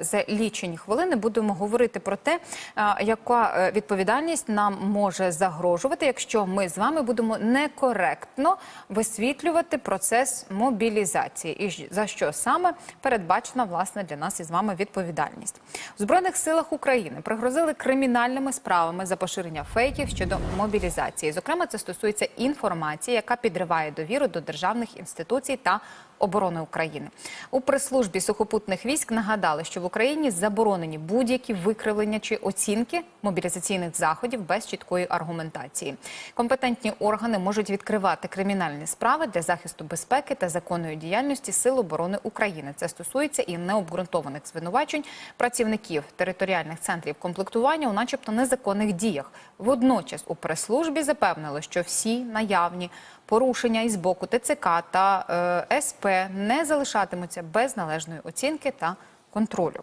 За лічені хвилини будемо говорити про те, яка е, відповідальність нам може загрожувати, якщо ми з вами будемо некоректно висвітлювати процес мобілізації, і за що саме передбачена власне для нас із вами відповідальність в збройних силах України. Пригрозили кримінальними справами за поширення фейків щодо мобілізації. Зокрема, це стосується інформації, яка підриває довіру до державних інституцій та оборони України. У прес-службі сухопутних військ нагадали, що в Україні заборонені будь-які викривлення чи оцінки мобілізаційних заходів без чіткої аргументації. Компетентні органи можуть відкривати кримінальні справи для захисту безпеки та законної діяльності Сил оборони України. Це стосується і необґрунтованих звинувачень працівників територіальних центрів комплектування у, начебто, незаконних діях. Водночас у прес-службі запевнили, що всі наявні порушення із боку ТЦК та е, СП не залишатимуться без належної оцінки та контролю.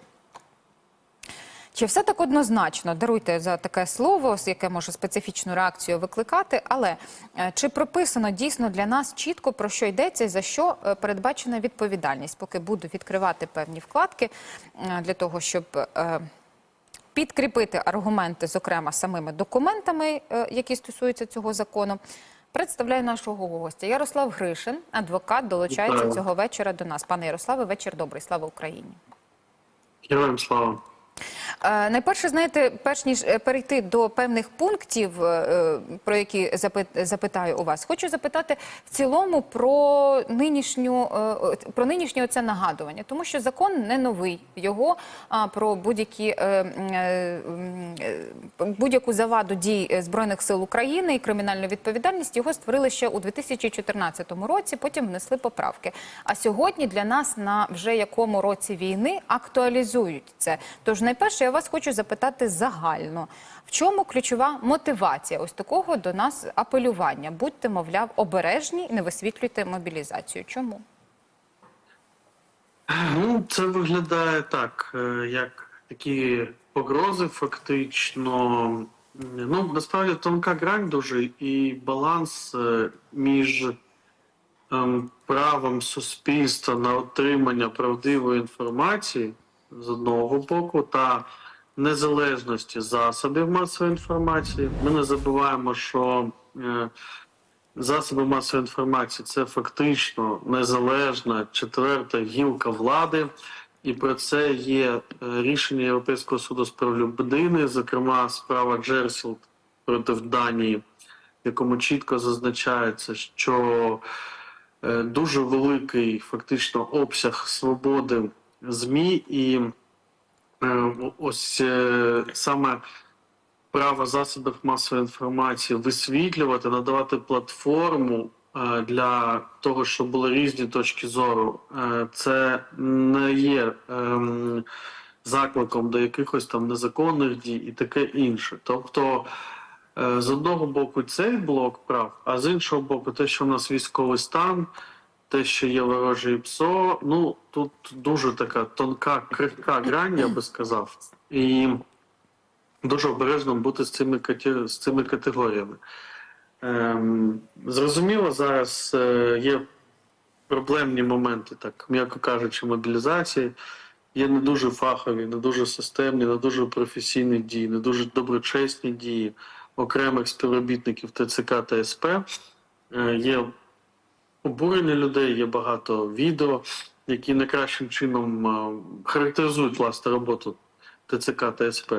Чи все так однозначно? Даруйте за таке слово, яке може специфічну реакцію викликати. Але е, чи прописано дійсно для нас чітко про що йдеться і за що е, передбачена відповідальність? Поки буду відкривати певні вкладки е, для того, щоб підкріпити аргументи, зокрема самими документами, які стосуються цього закону. Представляю нашого гостя Ярослав Гришин, адвокат, долучається Вітаю. цього вечора до нас. Пане Ярославе, вечір добрий. Слава Україні. Героям слава. Е, Найперше, знаєте, перш ніж е, перейти до певних пунктів, е, про які запитаю у вас, хочу запитати в цілому про нинішню про нинішнє це нагадування, тому що закон не новий. Його про будь-які будь-яку заваду дій збройних сил України і кримінальну відповідальність його створили ще у 2014 році. Потім внесли поправки. А сьогодні для нас на вже якому році війни актуалізують це. Тож найперше я вас хочу запитати загально, в чому ключова мотивація ось такого до нас апелювання? Будьте, мовляв, обережні і не висвітлюйте мобілізацію. Чому? Ну, це виглядає так, е, як такі погрози, фактично. Ну, насправді тонка грань дуже і баланс е, між ем, правом суспільства на отримання правдивої інформації з одного боку та незалежності засобів масової інформації. Ми не забуваємо, що е, Засоби масової інформації це фактично незалежна четверта гілка влади, і про це є е, рішення Європейського суду з прав людини, зокрема справа Джерсілд проти Данії, в якому чітко зазначається, що е, дуже великий фактично обсяг свободи ЗМІ і е, ось е, саме право засобів масової інформації висвітлювати, надавати платформу е, для того, щоб були різні точки зору. Е, Це не є ем, закликом до якихось там незаконних дій і таке інше. Тобто, е, з одного боку, цей блок прав, а з іншого боку, те, що в нас військовий стан. Те, що є ворожий ПСО, ну тут дуже така тонка, крихка грань, я би сказав. І дуже обережно бути з цими, з цими категоріями. Ем, зрозуміло, зараз е, є проблемні моменти, так м'яко кажучи, мобілізації. Є не дуже фахові, не дуже системні, не дуже професійні дії, не дуже доброчесні дії окремих співробітників ТЦК та СП. Е, є обурення людей, є багато відео, які найкращим чином е, характеризують власне роботу ТЦК та СП.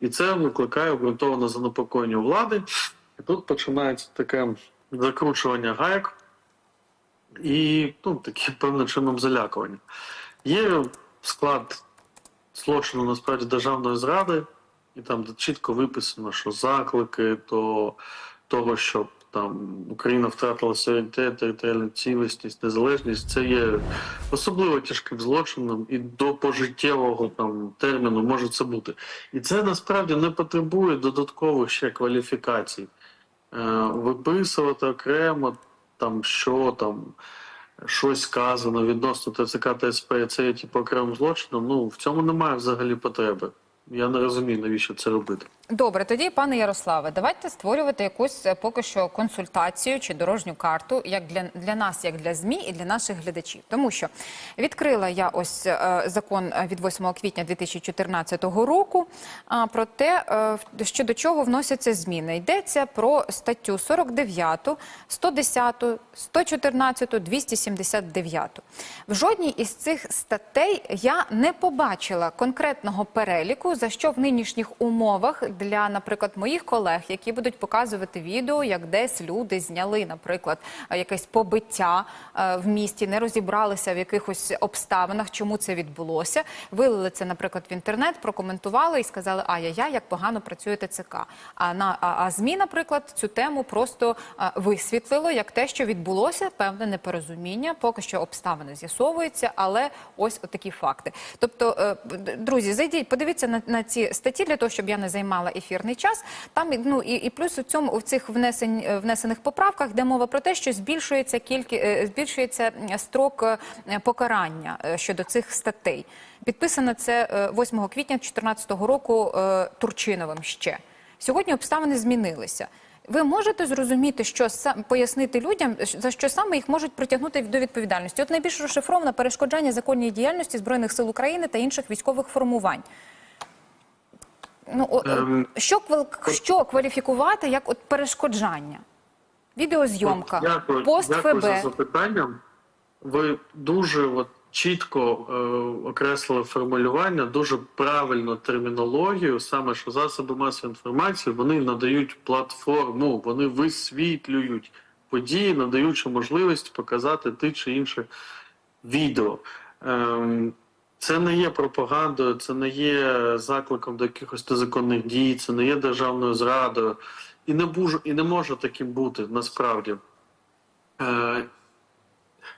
І це викликає обґрунтоване занепокоєння влади. І тут починається таке закручування гайок і ну, таке певним чином залякування. Є склад злочину насправді державної зради, і там чітко виписано, що заклики до того, щоб там Україна втратила суверенітет, територіальну цілісність, незалежність, це є особливо тяжким злочином і до пожиттєвого там терміну може це бути. І це насправді не потребує додаткових ще кваліфікацій. Е, виписувати окремо там що там. Щось сказано відносно ТЦК та СП, це є типу окремим злочином. Ну в цьому немає взагалі потреби. Я не розумію, навіщо це робити. Добре, тоді, пане Ярославе, давайте створювати якусь е, поки що консультацію чи дорожню карту, як для, для нас, як для ЗМІ і для наших глядачів. Тому що відкрила я ось е, закон е, від 8 квітня 2014 року а, про те, е, щодо чого вносяться зміни. Йдеться про статтю 49, 110, 114, 279. В жодній із цих статей я не побачила конкретного переліку, за що в нинішніх умовах для, наприклад, моїх колег, які будуть показувати відео, як десь люди зняли, наприклад, якесь побиття е, в місті, не розібралися в якихось обставинах, чому це відбулося. Вилили це, наприклад, в інтернет, прокоментували і сказали, ай-яй-яй, як погано працює ТЦК. А на а, а ЗМІ, наприклад, цю тему просто е, висвітлило як те, що відбулося, певне непорозуміння. Поки що обставини з'ясовуються, але ось такі факти. Тобто, е, друзі, зайдіть, подивіться на, на ці статті для того, щоб я не займала ефірний час. Там ну і, і плюс у цьому у цих внесень е, внесених поправках йде мова про те, що збільшується кількість збільшується строк е, покарання е, щодо цих статей. Підписано це е, 8 квітня 2014 року е, Турчиновим ще. Сьогодні обставини змінилися. Ви можете зрозуміти, що пояснити людям, за що саме їх можуть притягнути до відповідальності? От найбільш розшифровано перешкоджання законній діяльності збройних сил України та інших військових формувань. Ну о- Ем, що що кваліфікувати як от перешкоджання? Відеозйомка, Дякую, пост дякую за запитання. Ви дуже от, чітко е, окреслили формулювання, дуже правильну термінологію, саме що засоби масової інформації вони надають платформу, вони висвітлюють події, надаючи можливість показати те чи інше відео. Ем, це не є пропагандою, це не є закликом до якихось незаконних дій, це не є державною зрадою. І не, буж, і не може таким бути насправді. Е,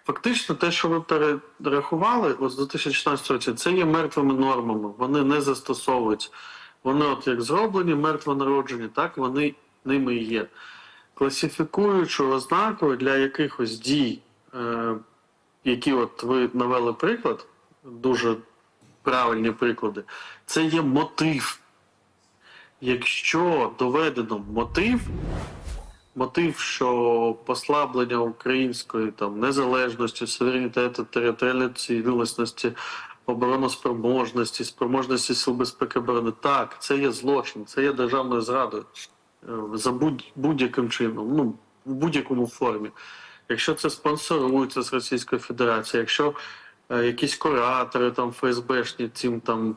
Фактично, те, що ви перерахували ось з 2016 року, це є мертвими нормами. Вони не застосовуються. Вони, от як зроблені, мертвонароджені, так вони ними і є. Класифікуючою ознакою для якихось дій, е, які от ви навели приклад, дуже правильні приклади, це є мотив. Якщо доведено мотив, мотив, що послаблення української там незалежності, суверенітету, територіальної цілісності, обороноспроможності, спроможності сил безпеки оборони, так, це є злочин, це є державною зрадою е, за будь- будь-яким чином, ну в будь-якому формі. Якщо це спонсорується з Російської Федерації, якщо якісь куратори там ФСБшні цим там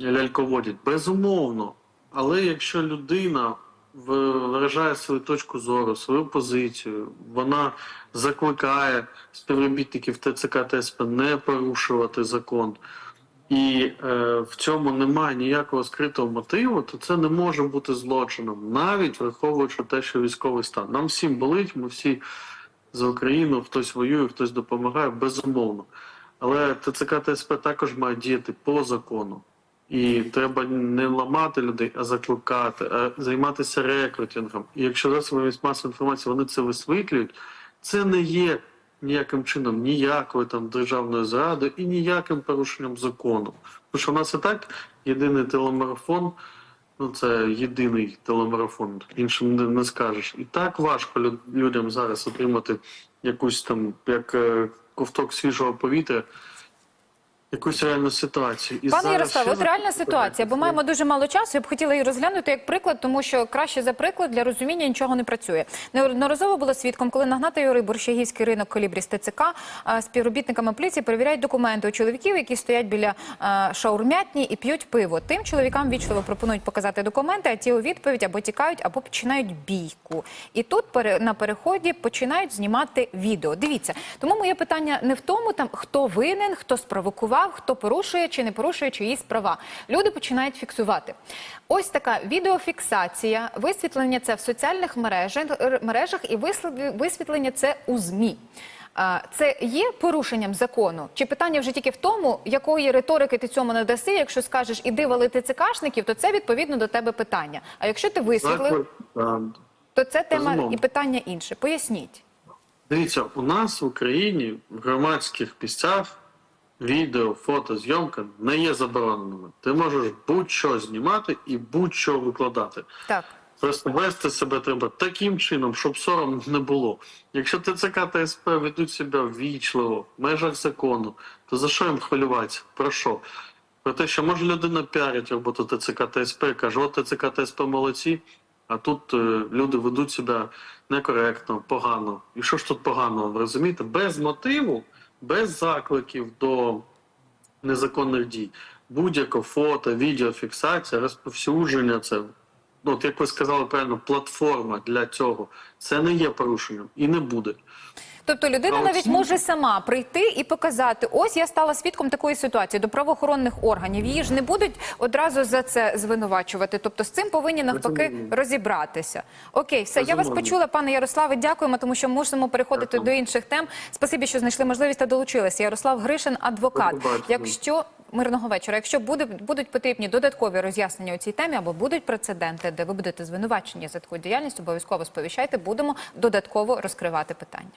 ляльководять, безумовно. Але якщо людина виражає свою точку зору, свою позицію, вона закликає співробітників ТЦК та не порушувати закон, і е, в цьому немає ніякого скритого мотиву, то це не може бути злочином, навіть враховуючи те, що військовий стан. Нам всім болить, ми всі за Україну, хтось воює, хтось допомагає, безумовно. Але ТЦК та СП також мають діяти по закону. І треба не ламати людей, а закликати, а займатися рекрутингом. І якщо засоби масової інформації вони це висвітлюють, це не є ніяким чином ніякою там державною зрадою і ніяким порушенням закону. Тому що в нас і так єдиний телемарафон, ну це єдиний телемарафон, іншим не, не скажеш. І так важко людям зараз отримати якусь там, як е, ковток свіжого повітря, якусь реальну ситуацію. І Пане Ярославе, от реальна ситуація, бо маємо дуже мало часу. Я б хотіла її розглянути як приклад, тому що краще за приклад для розуміння нічого не працює. Неодноразово було свідком, коли нагнати Юрий Борщагівський ринок колібрі з ТЦК а, співробітниками поліції перевіряють документи у чоловіків, які стоять біля а, шаурмятні і п'ють пиво. Тим чоловікам вічливо пропонують показати документи, а ті у відповідь або тікають, або починають бійку. І тут пере- на переході починають знімати відео. Дивіться, тому моє питання не в тому, там хто винен, хто спровокував, хто порушує чи не порушує чиїсь права. Люди починають фіксувати. Ось така відеофіксація, висвітлення це в соціальних мережах, і висвітлення це у ЗМІ. Це є порушенням закону? Чи питання вже тільки в тому, якої риторики ти цьому надаси? Якщо скажеш іди валити ЦКшників, то це відповідно до тебе питання. А якщо ти висвітлив, е, то це тема і питання інше. Поясніть. Дивіться, у нас в Україні в громадських місцях відео, фото, зйомка не є забороненими. Ти можеш будь-що знімати і будь-що викладати. Так. Просто вести себе треба таким чином, щоб сором не було. Якщо ТЦК та СП ведуть себе ввічливо, в межах закону, то за що їм хвилюватися? Про що? Про те, що може людина піарить роботу ТЦК та СП каже, от ТЦК та СП молодці, а тут е, люди ведуть себе некоректно, погано. І що ж тут поганого, ви розумієте? Без мотиву, без закликів до незаконних дій. Будь-яке фото, відеофіксація, розповсюдження це. Ну, от як ви сказали правильно, платформа для цього. Це не є порушенням і не буде. Тобто людина навіть може сама прийти і показати: ось я стала свідком такої ситуації до правоохоронних органів. Її ж не будуть одразу за це звинувачувати. Тобто з цим повинні навпаки розібратися. Окей, все, я вас почула, пане Ярославе. Дякуємо, тому що можемо переходити до інших тем. Спасибі, що знайшли можливість та долучилися. Ярослав Гришин, адвокат. Якщо мирного вечора, якщо буде будуть потрібні додаткові роз'яснення у цій темі або будуть прецеденти, де ви будете звинувачені за таку діяльність, обов'язково сповіщайте. Будемо додатково розкривати питання.